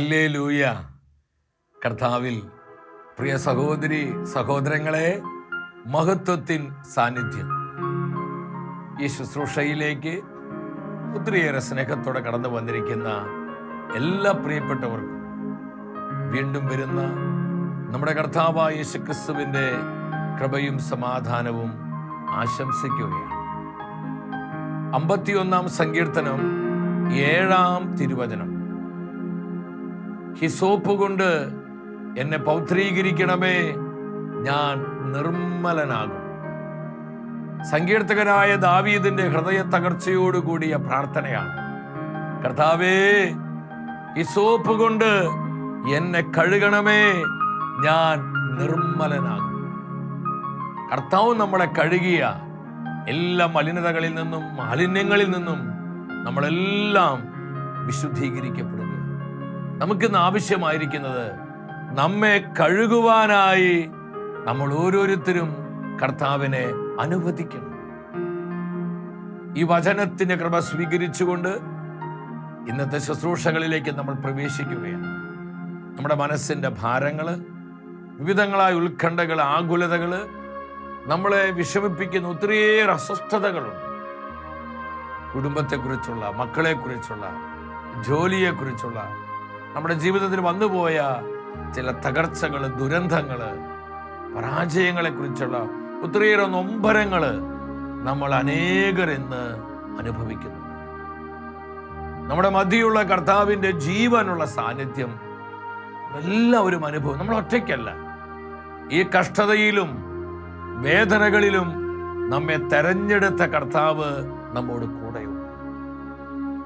ഹല്ലേ ലൂയ കർത്താവിൽ പ്രിയ സഹോദരി സഹോദരങ്ങളെ മഹത്വത്തിൻ സാന്നിധ്യം. ഈ ശുശ്രൂഷയിലേക്ക് ഒത്തിരിയേറെ സ്നേഹത്തോടെ കടന്നു വന്നിരിക്കുന്ന എല്ലാ പ്രിയപ്പെട്ടവർക്കും വീണ്ടും വരുന്ന നമ്മുടെ കർത്താവായ യേശുക്രിസ്തുവിന്റെ കൃപയും സമാധാനവും ആശംസിക്കുകയാണ്. അമ്പത്തിയൊന്നാം സങ്കീർത്തനം ഏഴാം തിരുവചനം. ഹിസോപ്പ് കൊണ്ട് എന്നെ പൗത്രീകരിക്കണമേ. ഞാൻ നിർമ്മലനാകും. സങ്കീർത്തകനായ ദാവീദിന്റെ ഹൃദയ തകർച്ചയോടുകൂടിയ പ്രാർത്ഥനയാണ്. കർത്താവേ ഹിസോപ്പ് കൊണ്ട് എന്നെ കഴുകണമേ. ഞാൻ നിർമ്മലനാകും. കർത്താവ് നമ്മളെ കഴുകിയ എല്ലാ മലിനതകളിൽ നിന്നും മാലിന്യങ്ങളിൽ നിന്നും നമ്മളെല്ലാം വിശുദ്ധീകരിക്കപ്പെടുക നമുക്കിന്ന് ആവശ്യമായിരിക്കുന്നത് നമ്മെ കഴുകുവാനായി നമ്മൾ ഓരോരുത്തരും കർത്താവിനെ അനുവദിക്കണം. ഈ വചനത്തിന്റെ കൃപ സ്വീകരിച്ചുകൊണ്ട് ഇന്നത്തെ ശുശ്രൂഷകളിലേക്ക് നമ്മൾ പ്രവേശിക്കുകയാണ്. നമ്മുടെ മനസ്സിന്റെ ഭാരങ്ങൾ വിവിധങ്ങളായ ഉത്കണ്ഠകൾ ആകുലതകൾ നമ്മളെ വിഷമിപ്പിക്കുന്ന ഒത്തിരിയേറെ അസ്വസ്ഥതകളുണ്ട്. കുടുംബത്തെക്കുറിച്ചുള്ള മക്കളെക്കുറിച്ചുള്ള ജോലിയെക്കുറിച്ചുള്ള നമ്മുടെ ജീവിതത്തിൽ വന്നുപോയ ചില തകർച്ചകൾ ദുരന്തങ്ങൾ പരാജയങ്ങളെക്കുറിച്ചുള്ള ഒത്തിരിയേറെ നൊമ്പരങ്ങൾ നമ്മൾ അനേകർ ഇന്ന് അനുഭവിക്കുന്നു. നമ്മുടെ മതിയുള്ള കർത്താവിന്റെ ജീവനുള്ള സാന്നിധ്യം എല്ലാവരും അനുഭവം നമ്മൾ ഒറ്റയ്ക്കല്ല. ഈ കഷ്ടതയിലും വേദനകളിലും നമ്മെ തെരഞ്ഞെടുത്ത കർത്താവ് നമ്മോട് കൂടെയുണ്ട്.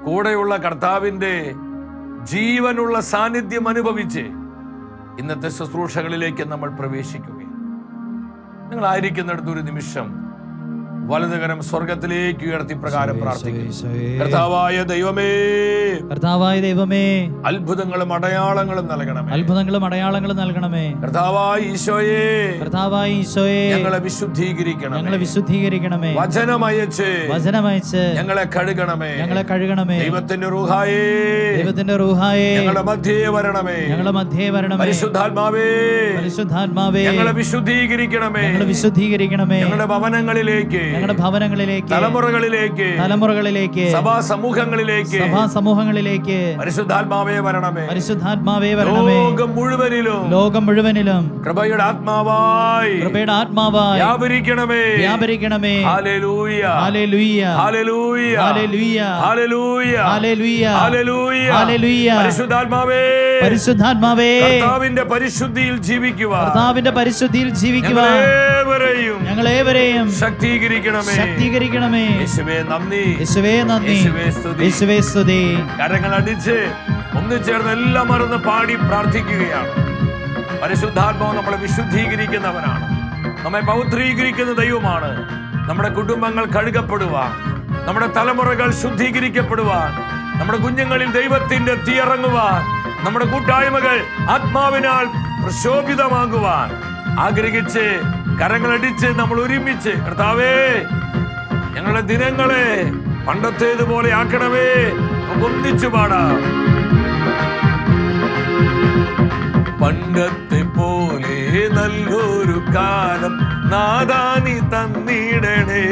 കൂടെയുള്ള കർത്താവിന്റെ ജീവനുള്ള സാന്നിധ്യം അനുഭവിച്ച് ഇന്നത്തെ ശുശ്രൂഷകളിലേക്ക് നമ്മൾ പ്രവേശിക്കുകയാണ്. നിങ്ങളായിരിക്കുന്നിടത്ത് ഒരു നിമിഷം വലതുകരം സ്വർഗത്തിലേക്ക് ഉയർത്തി പ്രകാരം പ്രാർത്ഥിക്കുന്നു. കർത്താവായ ദൈവമേ. കർത്താവായ ദൈവമേ. അത്ഭുതങ്ങളും അടയാളങ്ങളും നൽകണമേ. അത്ഭുതങ്ങളും അടയാളങ്ങളും നൽകണമേ. കർത്താവായ ഈശോയെ. കർത്താവായ ഈശോയെ. ഞങ്ങളെ വിശുദ്ധീകരിക്കണം ഞങ്ങളെ വിശുദ്ധീകരിക്കണമേ. വചനമയച്ച് വചനമയച്ച്. ഞങ്ങളെ കഴുകണമേ. ഞങ്ങളെ കഴുകണമേ. ദൈവത്തിന്റെ റൂഹായേ. ദൈവത്തിന്റെ റൂഹായേ. ഞങ്ങളുടെ മധ്യേ വരണമേ. ഞങ്ങളുടെ മധ്യേ വരണമേ. പരിശുദ്ധാത്മാവേ. പരിശുദ്ധാത്മാവേ. ഞങ്ങളെ വിശുദ്ധീകരിക്കണമേ. ഞങ്ങളെ വിശുദ്ധീകരിക്കണമേ. ഞങ്ങളുടെ ഭവനങ്ങളിലേക്ക്. ഞങ്ങളുടെ ഭവനങ്ങളിലേക്ക് തലമുറകളിലേക്ക് തലമുറകളിലേക്ക് സഭാ സമൂഹങ്ങളിലേക്ക് സഭാ സമൂഹങ്ങളിലേക്ക് പരിശുദ്ധാത്മാവേ വരണമേ. പരിശുദ്ധാത്മാവേ വരണമേ. ലോകം മുഴുവനിലും ലോകം മുഴുവനിലും കൃപയുടെ ആത്മാവായി കൃപയുടെ ആത്മാവായി വ്യാപരിക്കണമേ. വ്യാപരിക്കണമേ. ഹല്ലേലൂയ ഹല്ലേലൂയ ഹല്ലേലൂയ ഹല്ലേലൂയ ഹല്ലേലൂയ ഹല്ലേലൂയ ഹല്ലേലൂയ ഹല്ലേലൂയ പരിശുദ്ധാത്മാവേ. പരിശുദ്ധാത്മാവേ. കർത്താവിന്റെ പരിശുദ്ധിയിൽ ജീവിക്കുക കർത്താവിന്റെ പരിശുദ്ധിയിൽ ജീവിക്കുവാൻ. ഞങ്ങളേവരെയും ഞങ്ങളേവരെയും ശക്തീകരിക്കണമേ. ശക്തീകരിക്കണമേ. യേശുവേ നന്ദി. യേശുവേ നന്ദി. യേശുവേ സ്തുതി. കരങ്ങൾ അടിച്ച് ഒന്നിച്ചേർന്ന് എല്ലാം മറന്ന് പാടി പ്രാർത്ഥിക്കുകയാണ്. പരിശുദ്ധാത്മാവ് നമ്മളെ വിശുദ്ധീകരിക്കുന്നവനാണ്. നമ്മെ പൗത്രീകരിക്കുന്ന ദൈവമാണ്. നമ്മുടെ കുടുംബങ്ങൾ കഴുകപ്പെടുവാൻ നമ്മുടെ തലമുറകൾ ശുദ്ധീകരിക്കപ്പെടുവാൻ നമ്മുടെ കുഞ്ഞുങ്ങളിൽ ദൈവത്തിന്റെ തീയിറങ്ങുവാൻ നമ്മുടെ കൂട്ടായ്മകൾ ആത്മാവിനാൽ പ്രശോഭിതമാകുവാൻ ആഗ്രഹിച്ച് കരങ്ങളടിച്ച് നമ്മൾ ഒരുമിച്ച്. കർത്താവേ ഞങ്ങളുടെ ദിനങ്ങളെ പണ്ടത്തേതുപോലെ ആക്കണമേ. ഒന്നിച്ചു പാടാം. പണ്ടത്തെ പോലെ നല്ലൊരു കാലം നാദാനി തന്നിടണേ.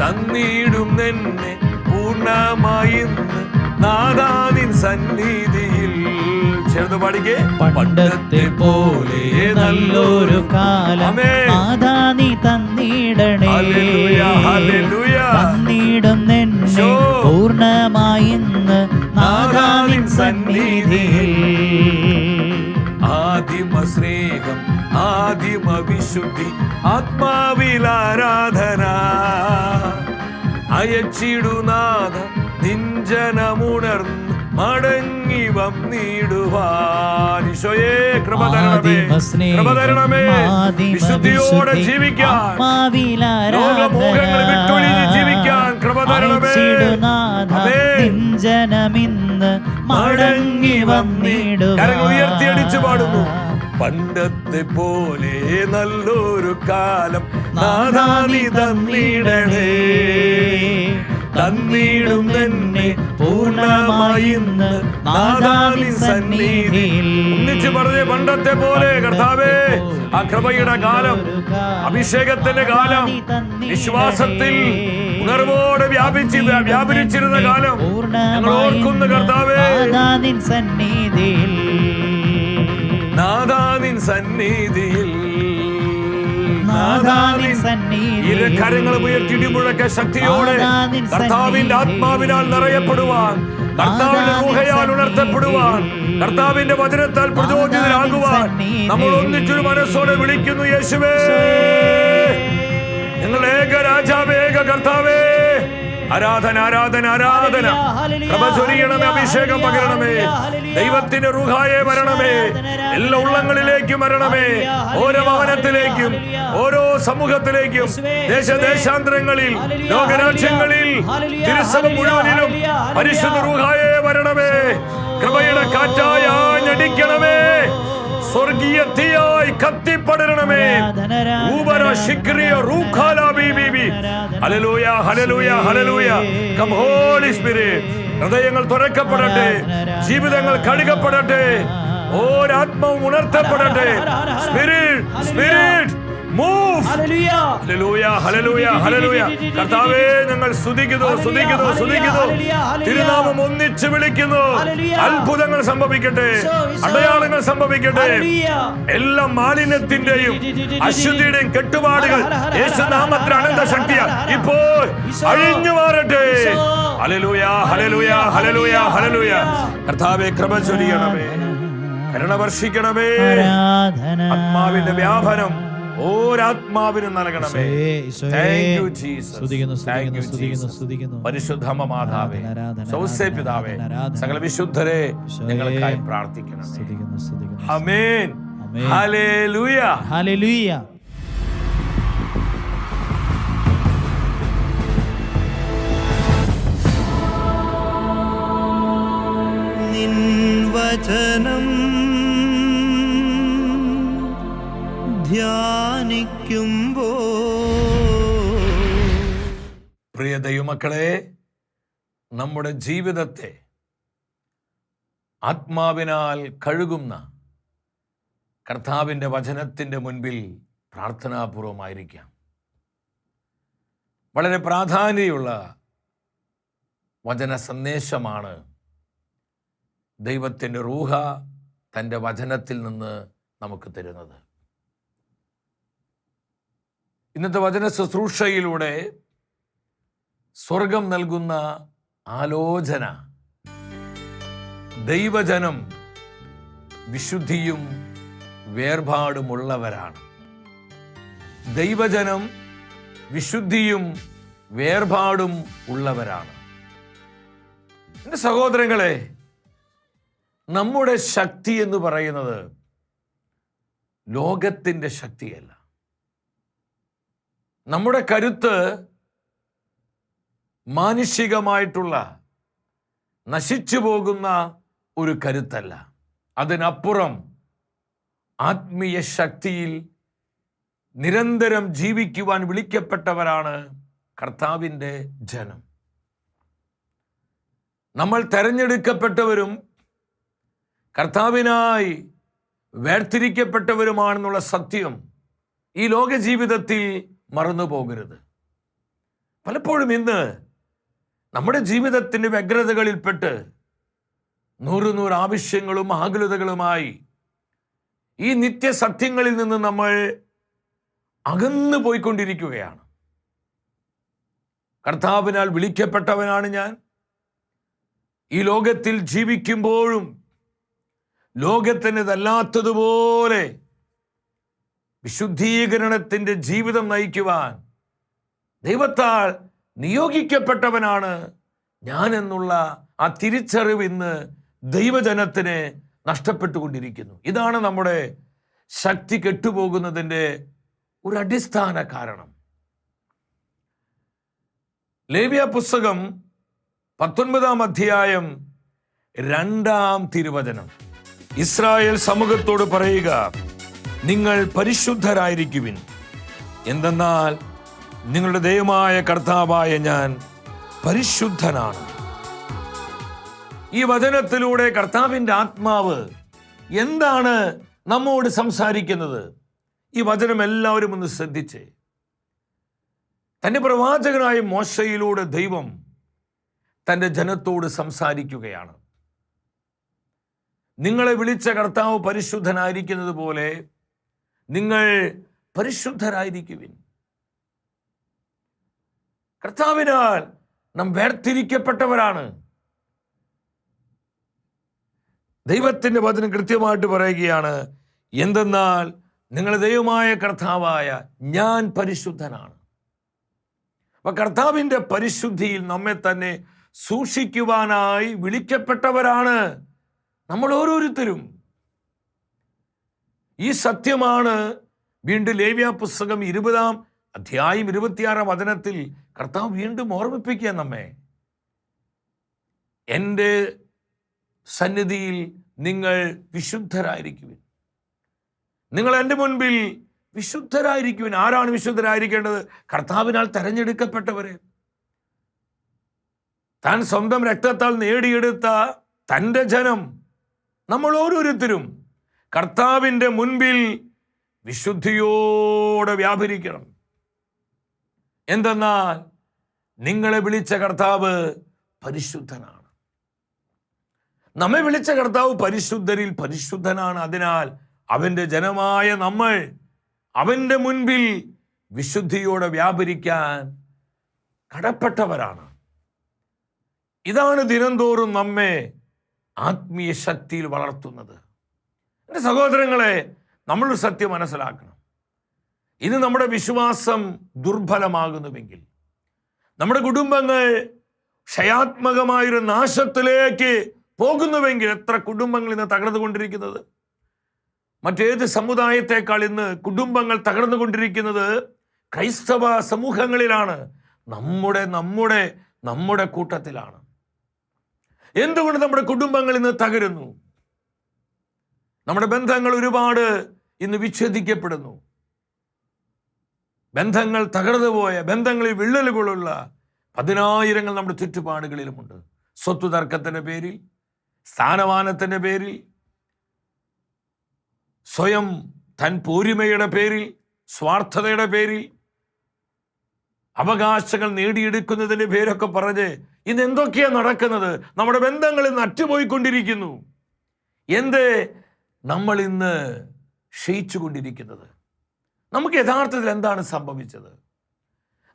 തന്നിടും എന്നെ പൂർണമായി നാദാനി സന്നിധിയിൽ ചെറുത് പാടിക്കേ. പണ്ടത്തെ പോലെ നല്ലൊരു കാലം മാതാ നീ തന്നിടണേ. തന്നിടും എന്നെ പൂർണമായി നാദാവിൻ സന്നിധിയിൽ. ആദിമ സ്നേഹം ആദിമ വിശുദ്ധി ആത്മാവിൽ ആരാധന. അയച്ചിടുനാഥ നിഞ്ചനമുണർന്ന് മടങ്ങി വന്നിടുവാൻ. ഈശോയെ കൃപ തരണമേ കൃപ തരണമേ വിശുദ്ധിയോടെ ജീവിക്കാൻ. ലോകമോഹങ്ങൾ വിട്ടൊഴിഞ്ഞ് ജീവിക്കാൻ. കൃപ തരണമേ. നിഞ്ചനമിന്ന് മടങ്ങി വന്നിടുക ഉയർത്തിയടിച്ചു പാടുന്നു. പണ്ടത്തെ പോലെ നല്ലൊരു കാലം നാദാനി തന്നിടണേ. തന്നിടും തന്നെ പൂർണമായി പറഞ്ഞേ നാദാവിൻ സന്നിധിയിൽ. ഒന്നിച്ച് പറഞ്ഞ് പണ്ടത്തെ പോലെ കർത്താവേ ആ കൃപയുടെ കാലം അഭിഷേകത്തിന്റെ കാലം വിശ്വാസത്തിൽ ഉണർവോടെ വ്യാപിച്ച് വ്യാ- വ്യാപരിച്ചിരുന്ന കാലം. ഞങ്ങൾ ഓർക്കുന്നു കർത്താവേ. സന്നിധിയിൽ. നാദാനിൻ സന്നിധിയിൽ. നാദാവിൻ സന്നിധിയിൽ ഇരു കരങ്ങൾ ഉയർത്തിടി മുഴക്ക ശക്തിയോടെ കർത്താവിന്റെ ആത്മാവിനാൽ നിറയപ്പെടുവാൻ കർത്താവിന്റെ ഊഹയാൽ ഉണർത്തപ്പെടുവാൻ കർത്താവിന്റെ വചനത്താൽ പ്രചോദിതരാകുവാൻ. നമ്മൾ ഒന്നിച്ചൊരു മനസ്സോടെ വിളിക്കുന്നു യേശുവേ. ആരാധന ആരാധന ആരാധന. കൃപ ചൊരിയണമേ അഭിഷേകം പകരണമേ. ദൈവത്തിന്റെ റുഹായെ വരണമേ. എല്ലാ ഉള്ളങ്ങളിലേക്കും വരണമേ. ഓരോ ഭവനത്തിലേക്കും ഓരോ സമൂഹത്തിലേക്കും ദേശദേശാന്തരങ്ങളിൽ ലോകരാജ്യങ്ങളിൽ തിരുസഭ മുഴുവനിലും. പരിശുദ്ധ റുഹായെ വരണമേ. കൃപയുടെ കാറ്റായി ആഞ്ഞടിക്കണമേ സ്വർഗീയ തീയായി കത്തിപ്പടരണമേ ഊബര ശിക്രിയ റൂഖാല ബീബീബി. ഹല്ലേലൂയ ഹല്ലേലൂയ ഹല്ലേലൂയ കം ഹോളി സ്പിരിറ്റ് ഹൃദയങ്ങൾ തുറക്കപ്പെടട്ടെ ജീവിതങ്ങൾ കഴുകപ്പെടട്ടെ ഓരാത്മാവും ഉണർത്തപ്പെടട്ടെ സ്പിരിറ്റ് സ്പിരിറ്റ് മൂവ് ഹല്ലേലൂയ. ഹല്ലേലൂയ ഹല്ലേലൂയ ഹല്ലേലൂയ കർത്താവേ ഞങ്ങൾ സ്തുതിക്കുന്നു സ്തുതിക്കുന്നു സ്തുതിക്കുന്നു. തിരുനാമം ഒന്നിച്ച് വിളിക്കുന്നു. അത്ഭുതങ്ങൾ സംഭവിക്കട്ടെ. അടയാളങ്ങൾ സംഭവിക്കട്ടെ. എല്ലാ മാലിന്യത്തിന്റെയും അശുദ്ധിയുടെയും കെട്ടുപാടുകൾ. യേശുനാമത്തിൽ അനന്ത ശക്തിയ ഇപ്പോൾ അഴിഞ്ഞു മാറട്ടെ. ഹല്ലേലൂയ ഹല്ലേലൂയ ഹല്ലേലൂയ ഹല്ലേലൂയ കർത്താവെ കൃപ ചൊരിയണമേ. കരുണ വർഷിക്കണമേ. ആത്മാവിന്റെ വ്യാപനം. ഓരാത്മാവിനും നൽകണമേ. പരിശുദ്ധമ മാതാവേ ആരാധന, ആരാധന, സൗസ്യ പിതാവേ സകല വിശുദ്ധരെ ഞങ്ങൾക്കായി പ്രാർത്ഥിക്കണം. അമേൻ ആമേൻ. ഹല്ലേലൂയ ഹല്ലേലൂയ. നിൻ വചനം ധ്യാനിക്കുമ്പോ പ്രിയ ദൈവമക്കളെ നമ്മുടെ ജീവിതത്തെ ആത്മാവിനാൽ കഴുകുന്ന കർത്താവിന്റെ വചനത്തിന്റെ മുൻപിൽ പ്രാർത്ഥനാപൂർവമായിരിക്കാം. വളരെ പ്രാധാന്യമുള്ള വചന സന്ദേശമാണ് ദൈവത്തിന്റെ റൂഹ തന്റെ വചനത്തിൽ നിന്ന് നമുക്ക് തരുന്നത്. ഇന്നത്തെ വചന ശുശ്രൂഷയിലൂടെ സ്വർഗം നൽകുന്ന ആലോചന. ദൈവജനം വിശുദ്ധിയും വേർപാടുമുള്ളവരാണ്. ദൈവജനം വിശുദ്ധിയും വേർപാടും ഉള്ളവരാണ്. എന്റെ സഹോദരങ്ങളെ നമ്മുടെ ശക്തി എന്ന് പറയുന്നത് ലോകത്തിന്റെ ശക്തിയല്ല. നമ്മുടെ കരുത്ത് മാനുഷികമായിട്ടുള്ള നശിച്ചു പോകുന്ന ഒരു കരുത്തല്ല. അതിനപ്പുറം ആത്മീയ ശക്തിയിൽ നിരന്തരം ജീവിക്കുവാൻ വിളിക്കപ്പെട്ടവരാണ് കർത്താവിന്റെ ജനം. നമ്മൾ തെരഞ്ഞെടുക്കപ്പെട്ടവരും കർത്താവിനായി വേർതിരിക്കപ്പെട്ടവരുമാണെന്നുള്ള സത്യം ഈ ലോക ജീവിതത്തിൽ മറന്നു പോകരുത്. പലപ്പോഴും ഇന്ന് നമ്മുടെ ജീവിതത്തിന്റെ വ്യഗ്രതകളിൽപ്പെട്ട് നൂറ് നൂറ് ആവശ്യങ്ങളും ആകുലതകളുമായി ഈ നിത്യസത്യങ്ങളിൽ നിന്ന് നമ്മൾ അകന്നു പോയിക്കൊണ്ടിരിക്കുകയാണ്. കർത്താവിനാൽ വിളിക്കപ്പെട്ടവനാണ് ഞാൻ. ഈ ലോകത്തിൽ ജീവിക്കുമ്പോഴും ലോകത്തിനതല്ലാത്തതുപോലെ വിശുദ്ധീകരണത്തിന്റെ ജീവിതം നയിക്കുവാൻ ദൈവത്താൽ നിയോഗിക്കപ്പെട്ടവനാണ് ഞാൻ എന്നുള്ള ആ തിരിച്ചറിവ് ഇന്ന് ദൈവജനത്തിന് നഷ്ടപ്പെട്ടുകൊണ്ടിരിക്കുന്നു. ഇതാണ് നമ്മുടെ ശക്തി കെട്ടുപോകുന്നതിന്റെ ഒരു അടിസ്ഥാന കാരണം. ലേവ്യ പുസ്തകം പത്തൊൻപതാം അധ്യായം രണ്ടാം തിരുവചനം. ഇസ്രായേൽ സമൂഹത്തോട് പറയുക നിങ്ങൾ പരിശുദ്ധരായിരിക്കുവിൻ. എന്തെന്നാൽ നിങ്ങളുടെ ദൈവമായ കർത്താവായ ഞാൻ പരിശുദ്ധനാണ്. ഈ വചനത്തിലൂടെ കർത്താവിന്റെ ആത്മാവ് എന്താണ് നമ്മോട് സംസാരിക്കുന്നത്? ഈ വചനം എല്ലാവരും ഒന്ന് ശ്രദ്ധിച്ച്. തന്റെ പ്രവാചകനായ മോശയിലൂടെ ദൈവം തന്റെ ജനത്തോട് സംസാരിക്കുകയാണ്. നിങ്ങളെ വിളിച്ച കർത്താവ് പരിശുദ്ധനായിരിക്കുന്നത് പോലെ നിങ്ങൾ പരിശുദ്ധരായിരിക്കുവിൻ. കർത്താവിനാൽ നാം വേർതിരിക്കപ്പെട്ടവരാണ്. ദൈവത്തിന്റെ വചനം കൃത്യമായിട്ട് പറയുകയാണ് എന്തെന്നാൽ നിങ്ങളുടെ ദൈവമായ കർത്താവായ ഞാൻ പരിശുദ്ധനാണ്. അപ്പൊ കർത്താവിന്റെ പരിശുദ്ധിയിൽ നമ്മെ തന്നെ സൂക്ഷിക്കുവാനായി വിളിക്കപ്പെട്ടവരാണ് നമ്മൾ ഓരോരുത്തരും. ഈ സത്യമാണ്. വീണ്ടും ലേവ്യ പുസ്തകം ഇരുപതാം അധ്യായം ഇരുപത്തിയാറാം വചനത്തിൽ കർത്താവ് വീണ്ടും ഓർമ്മിപ്പിക്കുക നമ്മെ. എന്റെ സന്നിധിയിൽ നിങ്ങൾ വിശുദ്ധരായിരിക്കുവിൻ. നിങ്ങൾ എന്റെ മുൻപിൽ വിശുദ്ധരായിരിക്കുവിൻ. ആരാണ് വിശുദ്ധരായിരിക്കേണ്ടത്? കർത്താവിനാൽ തെരഞ്ഞെടുക്കപ്പെട്ടവരെ. താൻ സ്വന്തം രക്തത്താൽ നേടിയെടുത്ത തന്റെ ജനം നമ്മൾ ഓരോരുത്തരും കർത്താവിന്റെ മുൻപിൽ വിശുദ്ധിയോടെ വ്യാപരിക്കണം. എന്തെന്നാൽ നിങ്ങളെ വിളിച്ച കർത്താവ് പരിശുദ്ധനാണ്. നമ്മെ വിളിച്ച കർത്താവ് പരിശുദ്ധരിൽ പരിശുദ്ധനാണ്. അതിനാൽ അവന്റെ ജനമായ നമ്മൾ അവന്റെ മുൻപിൽ വിശുദ്ധിയോടെ വ്യാപരിക്കാൻ കടപ്പെട്ടവരാണ്. ഇതാണ് ദിനംതോറും നമ്മെ ആത്മീയ ശക്തിയിൽ വളർത്തുന്നത്. എന്റെ സഹോദരങ്ങളെ നമ്മൾ സത്യം മനസ്സിലാക്കണം. ഇത് നമ്മുടെ വിശ്വാസം ദുർബലമാകുന്നുവെങ്കിൽ നമ്മുടെ കുടുംബങ്ങൾ ക്ഷയാത്മകമായൊരു നാശത്തിലേക്ക് പോകുന്നുവെങ്കിൽ എത്ര കുടുംബങ്ങൾ ഇന്ന് തകർന്നുകൊണ്ടിരിക്കുന്നത്? മറ്റേത് സമുദായത്തെക്കാൾ ഇന്ന് കുടുംബങ്ങൾ തകർന്നുകൊണ്ടിരിക്കുന്നത് ക്രൈസ്തവ സമൂഹങ്ങളിലാണ്. നമ്മുടെ നമ്മുടെ നമ്മുടെ കൂട്ടത്തിലാണ്. എന്തുകൊണ്ട് നമ്മുടെ കുടുംബങ്ങൾ ഇന്ന് തകരുന്നു? നമ്മുടെ ബന്ധങ്ങൾ ഒരുപാട് ഇന്ന് വിച്ഛേദിക്കപ്പെടുന്നു. ബന്ധങ്ങൾ തകർന്നു പോയ ബന്ധങ്ങളിൽ വിള്ളലുകളുള്ള പതിനായിരങ്ങൾ നമ്മുടെ ചുറ്റുപാടുകളിലുമുണ്ട്. സ്വത്ത് തർക്കത്തിന്റെ പേരിൽ സ്ഥാനമാനത്തിന്റെ പേരിൽ സ്വയം തൻ പോരിമയുടെ പേരിൽ സ്വാർത്ഥതയുടെ പേരിൽ അവകാശങ്ങൾ നേടിയെടുക്കുന്നതിന്റെ പേരൊക്കെ പറഞ്ഞ് ഇന്ന് എന്തൊക്കെയാണ് നടക്കുന്നത്? നമ്മുടെ ബന്ധങ്ങളിൽ നട്ടുപോയിക്കൊണ്ടിരിക്കുന്നു എന്ത് നമ്മൾ ഇന്ന് ക്ഷയിച്ചുകൊണ്ടിരിക്കുന്നത്. നമുക്ക് യഥാർത്ഥത്തിൽ എന്താണ് സംഭവിച്ചത്?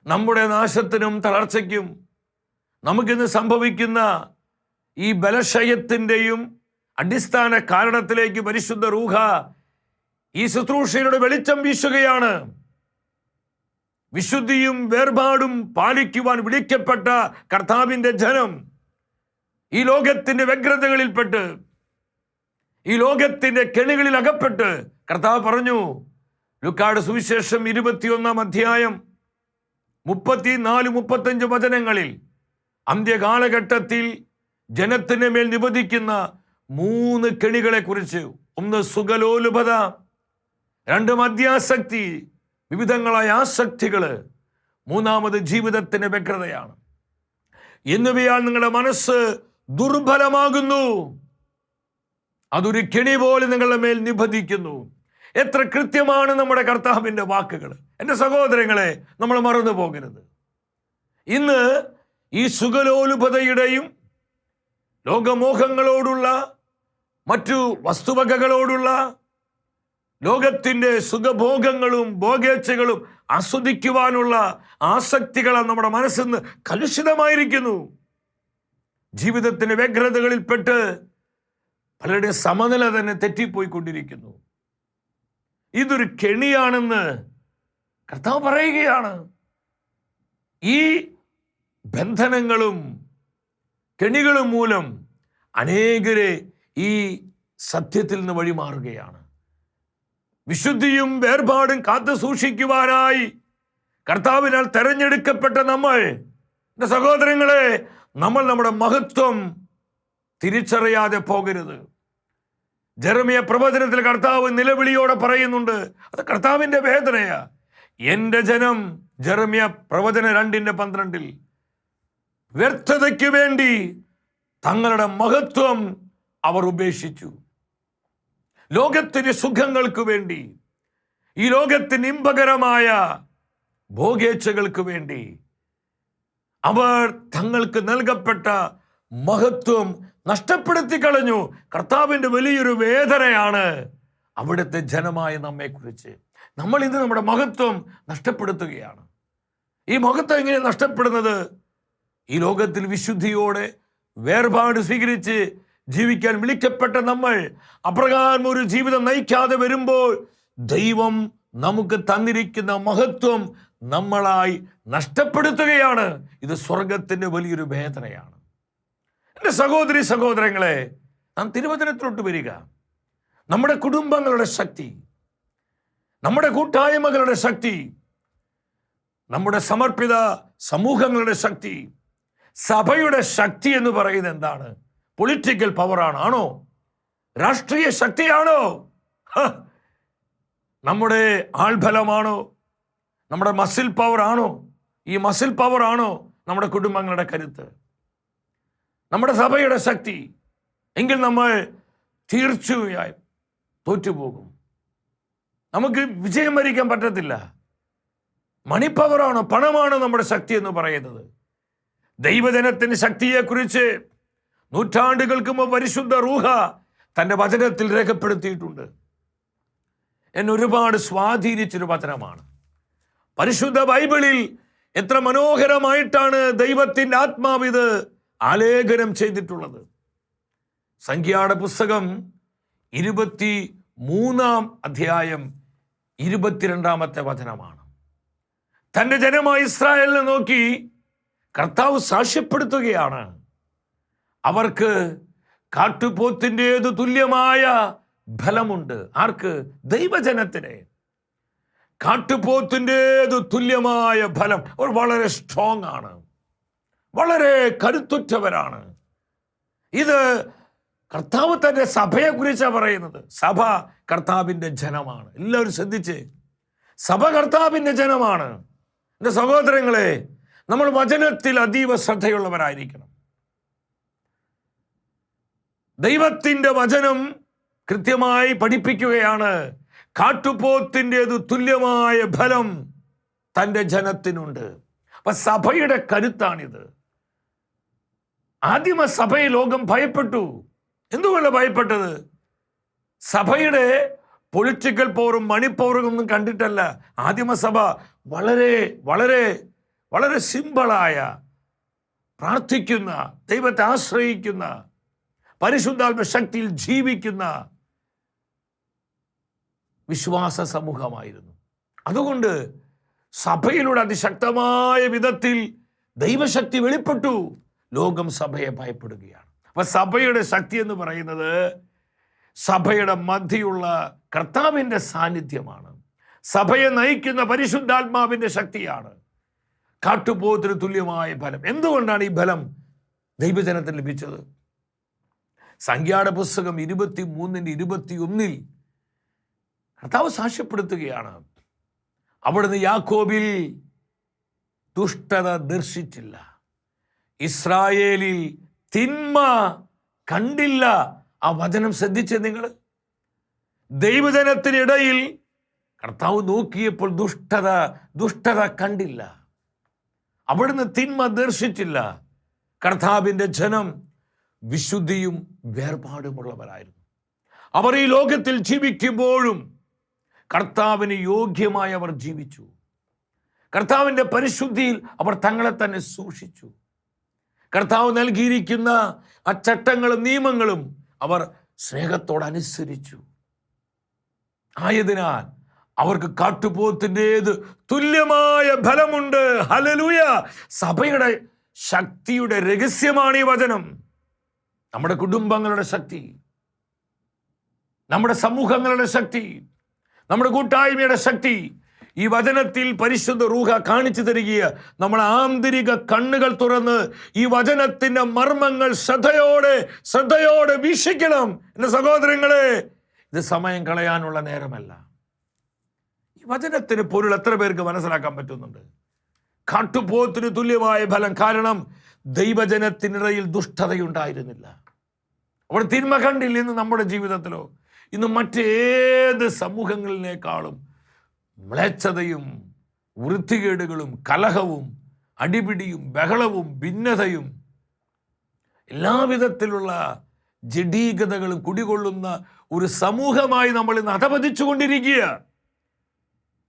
നമ്മുടെ നാശത്തിനും തളർച്ചയ്ക്കും നമുക്കിന്ന് സംഭവിക്കുന്ന ഈ ബലക്ഷയത്തിന്റെയും അടിസ്ഥാന കാരണത്തിലേക്ക് പരിശുദ്ധ റൂഹ ഈ ശുശ്രൂഷയുടെ വെളിച്ചം വീശുകയാണ്. വിശുദ്ധിയും വേർപാടും പാലിക്കുവാൻ വിളിക്കപ്പെട്ട കർത്താവിന്റെ ജനം ഈ ലോകത്തിന്റെ വ്യഗ്രതകളിൽപ്പെട്ട് ഈ ലോകത്തിന്റെ കെണികളിൽ അകപ്പെട്ട് കർത്താവ് പറഞ്ഞു ലുക്കാട് സുവിശേഷം ഇരുപത്തിയൊന്നാം അധ്യായം മുപ്പത്തിനാല് മുപ്പത്തഞ്ച് വചനങ്ങളിൽ അന്ത്യകാലഘട്ടത്തിൽ ജനത്തിന് മേൽ നിബന്ധിക്കുന്ന മൂന്ന് കെണികളെ കുറിച്ച് ഒന്ന് സുഖലോലുപത രണ്ട് മദ്യാസക്തി വിവിധങ്ങളായ ആസക്തികൾ മൂന്നാമത് ജീവിതത്തിന്റെ വ്യഗ്രതയാണ്. എന്നിവയാൽ നിങ്ങളുടെ മനസ്സ് ദുർബലമാകുന്നു. അതൊരു കെണി പോലെ നിങ്ങളുടെ മേൽ നിബന്ധിക്കുന്നു. എത്ര കൃത്യമാണ് നമ്മുടെ കർത്താവിന്റെ വാക്കുകൾ. എന്റെ സഹോദരങ്ങളെ നമ്മൾ മറന്നു പോകരുത്. ഇന്ന് ഈ സുഖലോലുപതയുടെയും ലോകമോഹങ്ങളോടുള്ള മറ്റു വസ്തുവകകളോടുള്ള ലോകത്തിന്റെ സുഖഭോഗങ്ങളും ഭോഗേച്ഛകളും ആസ്വദിക്കുവാനുള്ള ആസക്തികളാണ് നമ്മുടെ മനസ്സിന്ന് കലുഷിതമായിരിക്കുന്നു. ജീവിതത്തിന്റെ വ്യഗ്രതകളിൽപ്പെട്ട് പലരുടെ സമനില തന്നെ തെറ്റിപ്പോയിക്കൊണ്ടിരിക്കുന്നു. ഇതൊരു കെണിയാണെന്ന് കർത്താവ് പറയുകയാണ്. ഈ ബന്ധനങ്ങളും കെണികളും മൂലം അനേകരെ ഈ സത്യത്തിൽ നിന്ന് വഴിമാറുകയാണ്. വിശുദ്ധിയും വേർപാടും കാത്തു സൂക്ഷിക്കുവാനായി കർത്താവിനാൽ തെരഞ്ഞെടുക്കപ്പെട്ട നമ്മൾ സഹോദരങ്ങളെ നമ്മൾ നമ്മുടെ മഹത്വം തിരിച്ചറിയാതെ പോകരുത്. ജെറമിയ പ്രവചനത്തിൽ കർത്താവ് നിലവിളിയോടെ പറയുന്നുണ്ട്. അത് കർത്താവിന്റെ വേദനയാ. എന്റെ ജനം ജെറമിയ പ്രവചന രണ്ടിന്റെ പന്ത്രണ്ടിൽ വ്യർത്ഥതയ്ക്ക് വേണ്ടി തങ്ങളുടെ മഹത്വം അവർ ഉപേക്ഷിച്ചു. ലോകത്തിന് സുഖങ്ങൾക്ക് വേണ്ടി ഈ ലോകത്തിന് ഇമ്പകരമായ ഭോഗേച്ഛകൾക്ക് വേണ്ടി അവർ തങ്ങൾക്ക് നൽകപ്പെട്ട മഹത്വം നഷ്ടപ്പെടുത്തി കളഞ്ഞു. കർത്താവിന്റെ വലിയൊരു വേദനയാണ് അവിടുത്തെ ജനമായ നമ്മെക്കുറിച്ച്. നമ്മൾ ഇന്ന് നമ്മുടെ മഹത്വം നഷ്ടപ്പെടുത്തുകയാണ്. ഈ മഹത്വം എങ്ങനെ നഷ്ടപ്പെടുന്നത്? ഈ ലോകത്തിൽ വിശുദ്ധിയോടെ വേർപാട് സ്വീകരിച്ച് ജീവിക്കാൻ വിളിക്കപ്പെട്ട നമ്മൾ അപ്രകാരം ഒരു ജീവിതം നയിക്കാതെ വരുമ്പോൾ ദൈവം നമുക്ക് തന്നിരിക്കുന്ന മഹത്വം നമ്മളായി നഷ്ടപ്പെടുത്തുകയാണ്. ഇത് സ്വർഗത്തിന്റെ വലിയൊരു വേദനയാണ്. എന്റെ സഹോദരി സഹോദരങ്ങളെ നാം തിരുവചനത്തിലോട്ട് വരിക. നമ്മുടെ കുടുംബങ്ങളുടെ ശക്തി നമ്മുടെ കൂട്ടായ്മകളുടെ ശക്തി നമ്മുടെ സമർപ്പിത സമൂഹങ്ങളുടെ ശക്തി സഭയുടെ ശക്തി എന്ന് പറയുന്നത് എന്താണ്? പൊളിറ്റിക്കൽ പവറാണ് ആണോ. രാഷ്ട്രീയ ശക്തിയാണോ? നമ്മുടെ ആൾബലമാണോ? നമ്മുടെ മസിൽ പവറാണോ ഈ മസിൽ പവറാണോ നമ്മുടെ കുടുംബങ്ങളുടെ കരുത്ത്? നമ്മുടെ സഭയുടെ ശക്തി എങ്കിൽ നമ്മൾ തീർച്ചയായും തോറ്റുപോകും. നമുക്ക് വിജയം വരിക്കാൻ പറ്റത്തില്ല. മണി പണമാണ് നമ്മുടെ ശക്തി എന്ന് പറയുന്നത്. ദൈവജനത്തിന്റെ ശക്തിയെക്കുറിച്ച് നൂറ്റാണ്ടുകൾക്ക് മുമ്പ് പരിശുദ്ധ റൂഹ തന്റെ വചനത്തിൽ രേഖപ്പെടുത്തിയിട്ടുണ്ട്. എന്നൊരുപാട് സ്വാധീനിച്ചൊരു വചനമാണ്. പരിശുദ്ധ ബൈബിളിൽ എത്ര മനോഹരമായിട്ടാണ് ദൈവത്തിന്റെ ആത്മാവ് ഇത് ആലേഖനം ചെയ്തിട്ടുള്ളത്. സംഖ്യാട പുസ്തകം ഇരുപത്തി മൂന്നാം അധ്യായം ഇരുപത്തിരണ്ടാമത്തെ വചനമാണ്. തന്റെ ജനമായ ഇസ്രായേലിനെ നോക്കി കർത്താവ് സാക്ഷ്യപ്പെടുത്തുകയാണ്. അവർക്ക് കാട്ടുപോത്തിന്റേത് തുല്യമായ ഫലമുണ്ട് ആർക്ക്? ദൈവജനത്തിന്. കാട്ടുപോത്തിന്റേത് തുല്യമായ ഫലം അവർ വളരെ സ്ട്രോങ് ആണ്. വളരെ കരുത്തുറ്റവരാണ് ഇത് കർത്താവ് സഭയെ കുറിച്ചാണ് പറയുന്നത്. സഭ കർത്താവിന്റെ ജനമാണ്. എല്ലാവരും ശ്രദ്ധിച്ച്. സഭ കർത്താവിന്റെ ജനമാണ്. എന്റെ സഹോദരങ്ങളെ നമ്മൾ വചനത്തിൽ അതീവ ശ്രദ്ധയുള്ളവരായിരിക്കണം. ദൈവത്തിന്റെ വചനം കൃത്യമായി പഠിപ്പിക്കുകയാണ്. കാട്ടുപോത്തിന്റെത് തുല്യമായ ഫലം തന്റെ ജനത്തിനുണ്ട്. അപ്പൊ സഭയുടെ കരുത്താണിത്. ആദിമ സഭയെ ലോകം ഭയപ്പെട്ടു. എന്തുകൊണ്ട് ഭയപ്പെട്ടത്? സഭയുടെ പൊളിറ്റിക്കൽ പവറും മണി പവറും ഒന്നും കണ്ടിട്ടല്ല. ആദിമസഭ വളരെ വളരെ വളരെ സിമ്പിളായ പ്രാർത്ഥിക്കുന്ന ദൈവത്തെ ആശ്രയിക്കുന്ന പരിശുദ്ധാത്മ ശക്തിയിൽ ജീവിക്കുന്ന വിശ്വാസ സമൂഹമായിരുന്നു. അതുകൊണ്ട് സഭയിലൂടെ അതിശക്തമായ വിധത്തിൽ ദൈവശക്തി വെളിപ്പെട്ടു. ലോകം സഭയെ ഭയപ്പെടുകയാണ്. അപ്പൊ സഭയുടെ ശക്തി എന്ന് പറയുന്നത് സഭയുടെ മധ്യയുള്ള കർത്താവിന്റെ സാന്നിധ്യമാണ്. സഭയെ നയിക്കുന്ന പരിശുദ്ധാത്മാവിന്റെ ശക്തിയാണ്. കാട്ടുപോത്തിന് തുല്യമായ ഫലം. എന്തുകൊണ്ടാണ് ഈ ഫലം ദൈവജനത്തിന് ലഭിച്ചത്? സംഖ്യാട പുസ്തകം ഇരുപത്തി മൂന്നിന്റെ ഇരുപത്തി ഒന്നിൽ കർത്താവ് സാക്ഷ്യപ്പെടുത്തുകയാണ്. അവിടുന്ന് യാക്കോബിൽ ദുഷ്ടത ദർശിച്ചില്ല. ഇസ്രായേലിൽ തിന്മ കണ്ടില്ല. ആ വചനം ശ്രദ്ധിച്ചേ നിങ്ങൾ ദൈവജനത്തിനിടയിൽ കർത്താവ് നോക്കിയപ്പോൾ ദുഷ്ടത ദുഷ്ടത കണ്ടില്ല. അവിടുന്ന് തിന്മ ദർശിച്ചില്ല. കർത്താവിന്റെ ജനം വിശുദ്ധിയും വേർപാടുമുള്ളവരായിരുന്നു. അവർ ഈ ലോകത്തിൽ ജീവിക്കുമ്പോഴും കർത്താവിന് യോഗ്യമായി അവർ ജീവിച്ചു. കർത്താവിന്റെ പരിശുദ്ധിയിൽ അവർ തങ്ങളെ തന്നെ സൂക്ഷിച്ചു. കർത്താവ് നൽകിയിരിക്കുന്ന ആ ചട്ടങ്ങളും നിയമങ്ങളും അവർ സ്നേഹത്തോടനുസരിച്ചു. ആയതിനാൽ അവർക്ക് കാട്ടുപോത്തിന്റെത് തുല്യമായ ഫലമുണ്ട്. ഹലലൂയ സഭയുടെ ശക്തിയുടെ രഹസ്യമാണ് ഈ വചനം. നമ്മുടെ കുടുംബങ്ങളുടെ ശക്തി. നമ്മുടെ സമൂഹങ്ങളുടെ ശക്തി. നമ്മുടെ കൂട്ടായ്മയുടെ ശക്തി. ഈ വചനത്തിൽ പരിശുദ്ധ റൂഹ കാണിച്ചു തരികയ നമ്മൾ ആന്തരിക കണ്ണുകൾ തുറന്ന് ഈ വചനത്തിന്റെ മർമ്മങ്ങൾ ശ്രദ്ധയോടെ ശ്രദ്ധയോടെ വീക്ഷിക്കണം. എന്റെ സഹോദരങ്ങളെ ഇത് സമയം കളയാനുള്ള നേരമല്ല. ഈ വചനത്തിന് പൊരുൾ എത്ര പേർക്ക് മനസ്സിലാക്കാൻ പറ്റുന്നുണ്ട്? കാട്ടുപോത്തിന് തുല്യമായ ഫലം കാരണം ദൈവജനത്തിനിടയിൽ ദുഷ്ടതയുണ്ടായിരുന്നില്ല. അവിടെ തിന്മ കണ്ടില്ല ഇന്ന് നമ്മുടെ ജീവിതത്തിലോ. ഇന്ന് മറ്റേത് സമൂഹങ്ങളിനേക്കാളും മ്ലേച്ഛതയും വൃത്തികേടുകളും കലഹവും അടിപിടിയും ബഹളവും ഭിന്നതയും എല്ലാവിധത്തിലുള്ള ജഡീകതകളും കുടികൊള്ളുന്ന ഒരു സമൂഹമായി നമ്മൾ ഇന്ന് അധപതിച്ചുകൊണ്ടിരിക്കുക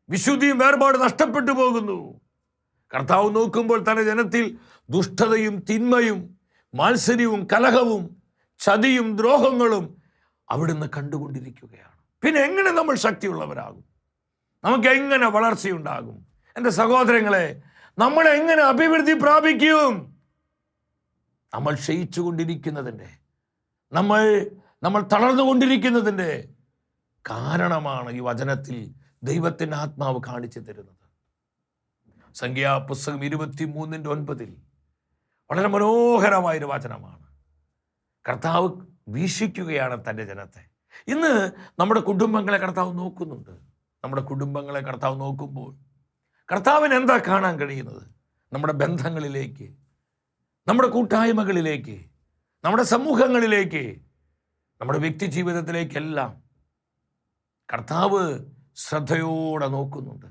വിശുദ്ധിയും വേർപാട് നഷ്ടപ്പെട്ടു പോകുന്നു. കർത്താവ് നോക്കുമ്പോൾ തന്നെ ജനത്തിൽ ദുഷ്ടതയും തിന്മയും മാത്സര്യവും കലഹവും ചതിയും ദ്രോഹങ്ങളും അവിടുന്ന് കണ്ടുകൊണ്ടിരിക്കുകയാണ്. പിന്നെ എങ്ങനെ നമ്മൾ ശക്തിയുള്ളവരാകും? നമുക്ക് എങ്ങനെ വളർച്ചയുണ്ടാകും? എന്റെ സഹോദരങ്ങളെ നമ്മൾ എങ്ങനെ അഭിവൃദ്ധി പ്രാപിക്കും? നമ്മൾ ക്ഷയിച്ചുകൊണ്ടിരിക്കുന്നതിന്റെ നമ്മൾ നമ്മൾ തളർന്നുകൊണ്ടിരിക്കുന്നതിന്റെ കാരണമാണ് ഈ വചനത്തിൽ ദൈവത്തിന്റെ ആത്മാവ് കാണിച്ചു തരുന്നത്. സംഖ്യാപുസ്തകം ഇരുപത്തി മൂന്നിന്റെ ഒൻപതിൽ വളരെ മനോഹരമായൊരു വചനമാണ്. കർത്താവ് വീക്ഷിക്കുകയാണ് തന്റെ ജനത്തെ. ഇന്ന് നമ്മുടെ കുടുംബങ്ങളെ കർത്താവ് നോക്കുന്നുണ്ട്. നമ്മുടെ കുടുംബങ്ങളെ കർത്താവ് നോക്കുമ്പോൾ കർത്താവിന് എന്താ കാണാൻ കഴിയുന്നത്? നമ്മുടെ ബന്ധങ്ങളിലേക്ക് നമ്മുടെ കൂട്ടായ്മകളിലേക്ക് നമ്മുടെ സമൂഹങ്ങളിലേക്ക് നമ്മുടെ വ്യക്തി ജീവിതത്തിലേക്കെല്ലാം കർത്താവ് ശ്രദ്ധയോടെ നോക്കുന്നുണ്ട്.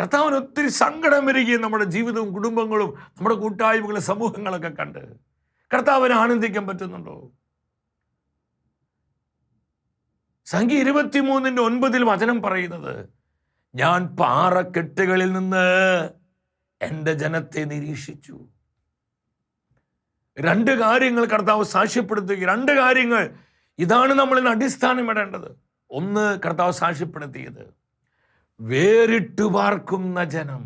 കർത്താവിന് ഒത്തിരി സങ്കടം വരികയും നമ്മുടെ ജീവിതവും കുടുംബങ്ങളും നമ്മുടെ കൂട്ടായ്മകളും സമൂഹങ്ങളൊക്കെ കണ്ട് കർത്താവിനെ ആനന്ദിക്കാൻ പറ്റുന്നുണ്ടോ? സംഖ്യ ഇരുപത്തിമൂന്നിന്റെ ഒൻപതിൽ വചനം പറയുന്നത് ഞാൻ പാറക്കെട്ടുകളിൽ നിന്ന് എന്റെ ജനത്തെ നിരീക്ഷിച്ചു. രണ്ട് കാര്യങ്ങൾ കർത്താവ് സാക്ഷ്യപ്പെടുത്തുക രണ്ട് കാര്യങ്ങൾ ഇതാണ് നമ്മൾ ഇന്ന് അടിസ്ഥാനമിടേണ്ടത്. ഒന്ന് കർത്താവ് സാക്ഷ്യപ്പെടുത്തിയത് വേറിട്ടു പാർക്കുന്ന ജനം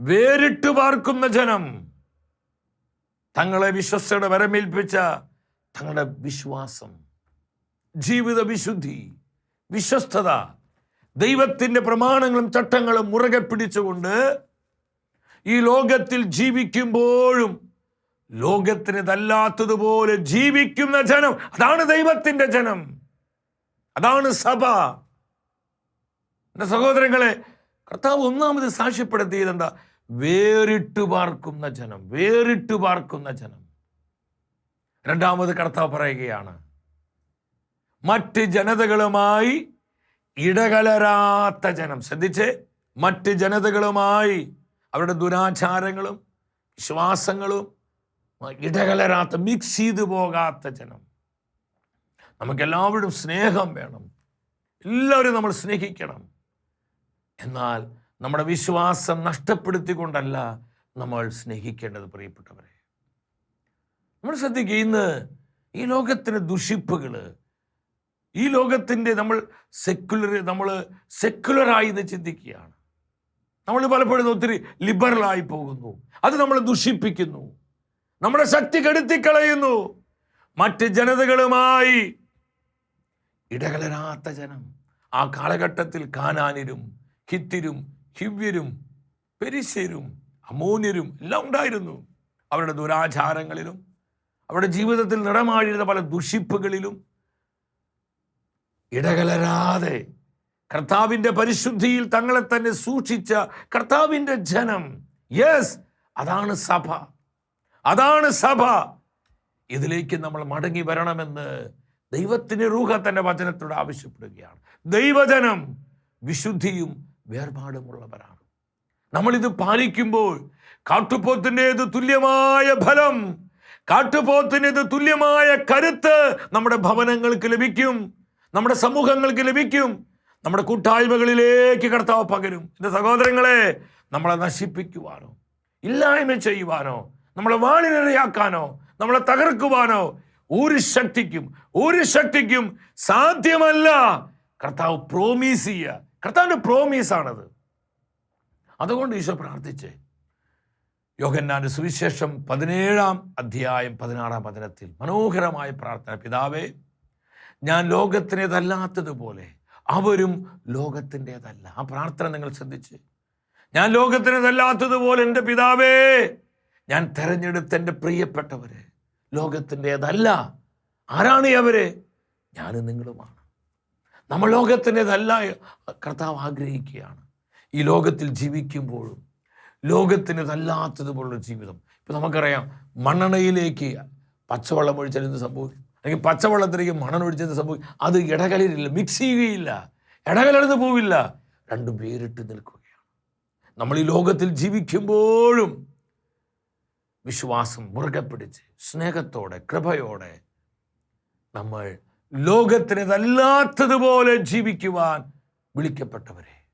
വേറിട്ടു പാർക്കുന്ന ജനം തങ്ങളെ വിശ്വസ്തയുടെ വരമേൽപ്പിച്ച തങ്ങളുടെ വിശ്വാസം. ജീവിത വിശുദ്ധി വിശ്വസ്തത ദൈവത്തിന്റെ പ്രമാണങ്ങളും ചട്ടങ്ങളും മുറുകെ പിടിച്ചുകൊണ്ട് ഈ ലോകത്തിൽ ജീവിക്കുമ്പോഴും ലോകത്തിനതല്ലാത്തതുപോലെ ജീവിക്കുന്ന ജനം അതാണ് ദൈവത്തിന്റെ ജനം അതാണ് സഭ. എന്റെ സഹോദരങ്ങളെ കർത്താവ് ഒന്നാമത് സാക്ഷ്യപ്പെടുത്തിയത് എന്താ? വേറിട്ടു പാർക്കുന്ന ജനം വേറിട്ടു പാർക്കുന്ന ജനം. രണ്ടാമത് കർത്താവ് പറയുകയാണ് മറ്റ് ജനതകളുമായി ഇടകലരാത്ത ജനം. ശ്രദ്ധിച്ച് മറ്റ് ജനതകളുമായി അവരുടെ ദുരാചാരങ്ങളും വിശ്വാസങ്ങളും ഇടകലരാത്ത മിക്സ് ചെയ്തു പോകാത്ത ജനം. നമുക്കെല്ലാവരും സ്നേഹം വേണം. എല്ലാവരും നമ്മൾ സ്നേഹിക്കണം. എന്നാൽ നമ്മുടെ വിശ്വാസം നഷ്ടപ്പെടുത്തിക്കൊണ്ടല്ല നമ്മൾ സ്നേഹിക്കേണ്ടത് പ്രിയപ്പെട്ടവരെ. നമ്മൾ ശ്രദ്ധിക്കുക ഇന്ന് ഈ ലോകത്തിന് ദുഷിപ്പുകൾ ഈ ലോകത്തിന്റെ നമ്മൾ സെക്കുലർ നമ്മൾ സെക്കുലറായി എന്ന് ചിന്തിക്കുകയാണ്. നമ്മൾ പലപ്പോഴും ഒത്തിരി ലിബറലായി പോകുന്നു. അത് നമ്മൾ ദുഷിപ്പിക്കുന്നു. നമ്മുടെ ശക്തി കെടുത്തിക്കളയുന്നു. മറ്റ് ജനതകളുമായി ഇടകലരാത്ത ജനം ആ കാലഘട്ടത്തിൽ കാനാനിരും ഹിത്തിരും ഹിവ്യരും പെരിശ്യരും അമോന്യരും എല്ലാം ഉണ്ടായിരുന്നു. അവരുടെ ദുരാചാരങ്ങളിലും അവരുടെ ജീവിതത്തിൽ നിറമാഴിയുന്ന പല ദുഷിപ്പുകളിലും ഇടകലരാതെ കർത്താവിന്റെ പരിശുദ്ധിയിൽ തങ്ങളെ തന്നെ സൂക്ഷിച്ച കർത്താവിന്റെ ജനം. യെസ് അതാണ് സഭ. അതാണ് സഭ. ഇതിലേക്ക് നമ്മൾ മടങ്ങി വരണമെന്ന് ദൈവത്തിന് റൂഹ തന്റെ വചനത്തോട് ആവശ്യപ്പെടുകയാണ്. ദൈവജനം വിശുദ്ധിയും വേർപാടുമുള്ളവരാണ്. നമ്മളിത് പാലിക്കുമ്പോൾ കാട്ടുപോത്തിന്റെത് തുല്യമായ ഫലം കാട്ടുപോത്തിന്റെത് തുല്യമായ കരുത്ത് നമ്മുടെ ഭവനങ്ങൾക്ക് ലഭിക്കും. നമ്മുടെ സമൂഹങ്ങൾക്ക് ലഭിക്കും. നമ്മുടെ കൂട്ടായ്മകളിലേക്ക് കർത്താവ് പകരും. എന്റെ സഹോദരങ്ങളെ നമ്മളെ നശിപ്പിക്കുവാനോ ഇല്ലായ്മ ചെയ്യുവാനോ നമ്മളെ വാളിനിരയാക്കാനോ നമ്മളെ തകർക്കുവാനോ ഒരു ശക്തിക്കും ഒരു ശക്തിക്കും സാധ്യമല്ല. കർത്താവ് പ്രോമീസ് ചെയ്യുക കർത്താവിന്റെ പ്രോമീസാണത് അതുകൊണ്ട് ഈശോ പ്രാർത്ഥിച്ചേ. യോഗന്നാന്റെ സുവിശേഷം പതിനേഴാം അധ്യായം പതിനാറാം വചനത്തിൽ മനോഹരമായ പ്രാർത്ഥന. പിതാവേ ഞാൻ ലോകത്തിന്റെതല്ലാത്തതുപോലെ അവരും ലോകത്തിന്റെതല്ല. ആ പ്രാർത്ഥന നിങ്ങൾ ശ്രദ്ധിച്ച്. ഞാൻ ലോകത്തിന്റെതല്ലാത്തതുപോലെ എന്റെ പിതാവേ ഞാൻ തെരഞ്ഞെടുത്ത എന്റെ പ്രിയപ്പെട്ടവര് ലോകത്തിന്റെതല്ല. ആരാണ് അവർ? ഞാനും നിങ്ങളുമാണ്. നമ്മൾ ലോകത്തിന്റെതല്ല കർത്താവ് ആഗ്രഹിക്കുകയാണ്. ഈ ലോകത്തിൽ ജീവിക്കുമ്പോഴും ലോകത്തിന്റെതല്ലാത്തതുപോലുള്ള ജീവിതം. ഇപ്പം നമുക്കറിയാം മണ്ണെണ്ണയിലേക്ക് പച്ചവെള്ളം ഒഴിച്ചാൽ എന്ത് സംഭവിക്കും? അല്ലെങ്കിൽ പച്ചവെള്ളത്തിലേക്ക് മണനൊഴിച്ചത് സംഭവിക്കും അത് ഇടകലരില്ല മിക്സ് ചെയ്യുകയില്ല ഇടകലർന്ന് പോവില്ല. രണ്ടും പേരിട്ട് നിൽക്കുകയാണ്. നമ്മൾ ഈ ലോകത്തിൽ ജീവിക്കുമ്പോഴും വിശ്വാസം മുറുകെ പിടിച്ച് സ്നേഹത്തോടെ കൃപയോടെ നമ്മൾ ലോകത്തിനതല്ലാത്തതുപോലെ ജീവിക്കുവാൻ വിളിക്കപ്പെട്ടവരെ.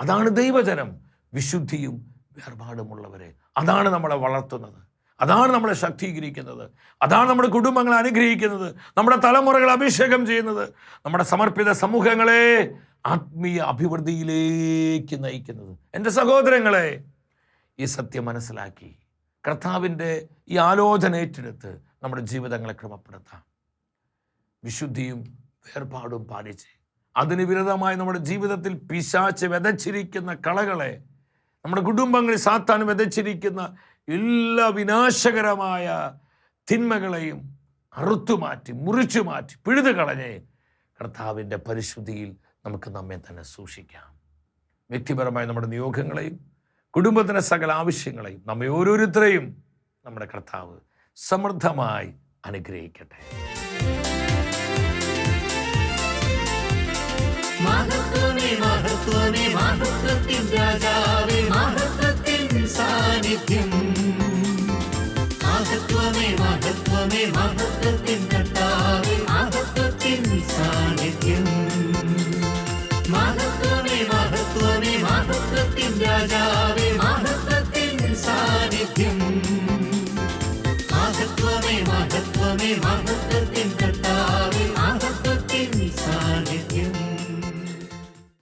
അതാണ് ദൈവജനം. വിശുദ്ധിയും വേർപാടുമുള്ളവരെ. അതാണ് നമ്മളെ വളർത്തുന്നത്. അതാണ് നമ്മളെ ശക്തീകരിക്കുന്നത്. അതാണ് നമ്മുടെ കുടുംബങ്ങളെ അനുഗ്രഹിക്കുന്നത്. നമ്മുടെ തലമുറകൾ അഭിഷേകം ചെയ്യുന്നത്. നമ്മുടെ സമർപ്പിത സമൂഹങ്ങളെ ആത്മീയ അഭിവൃദ്ധിയിലേക്ക് നയിക്കുന്നത്. എന്റെ സഹോദരങ്ങളെ ഈ സത്യം മനസ്സിലാക്കി. കർത്താവിന്റെ ഈ ആലോചന ഏറ്റെടുത്ത് നമ്മുടെ ജീവിതങ്ങളെ ക്രമപ്പെടുത്താം. വിശുദ്ധിയും വേർപാടും പാലിച്ച് അതിന് വിരുദ്ധമായി നമ്മുടെ ജീവിതത്തിൽ പിശാച്ച് വിതച്ചിരിക്കുന്ന കളകളെ നമ്മുടെ കുടുംബങ്ങളിൽ സാത്താൻ വിതച്ചിരിക്കുന്ന എല്ലാ വിനാശകരമായ തിന്മകളെയും അറുത്തുമാറ്റി മുറിച്ചു മാറ്റി പിഴുതു കളഞ്ഞ് കർത്താവിന്റെ പരിശുദ്ധിയിൽ നമുക്ക് നമ്മെ തന്നെ സൂക്ഷിക്കാം. വ്യക്തിപരമായ നമ്മുടെ നിയോഗങ്ങളെയും കുടുംബത്തിന്റെ സകല ആവശ്യങ്ങളെയും നമ്മെ ഓരോരുത്തരെയും നമ്മുടെ കർത്താവ് സമൃദ്ധമായി അനുഗ്രഹിക്കട്ടെ. മഹത്വമേ മഹത്വമേ മഹത്വത്തിൻ രാജാവേ മഹത്വത്തിൻ സാന്നിധ്യം. മഹത്വമേ മഹത്വമേ മഹത്വത്തിൻ കർത്താവേ മഹത്വത്തിൻ സാന്നിധ്യം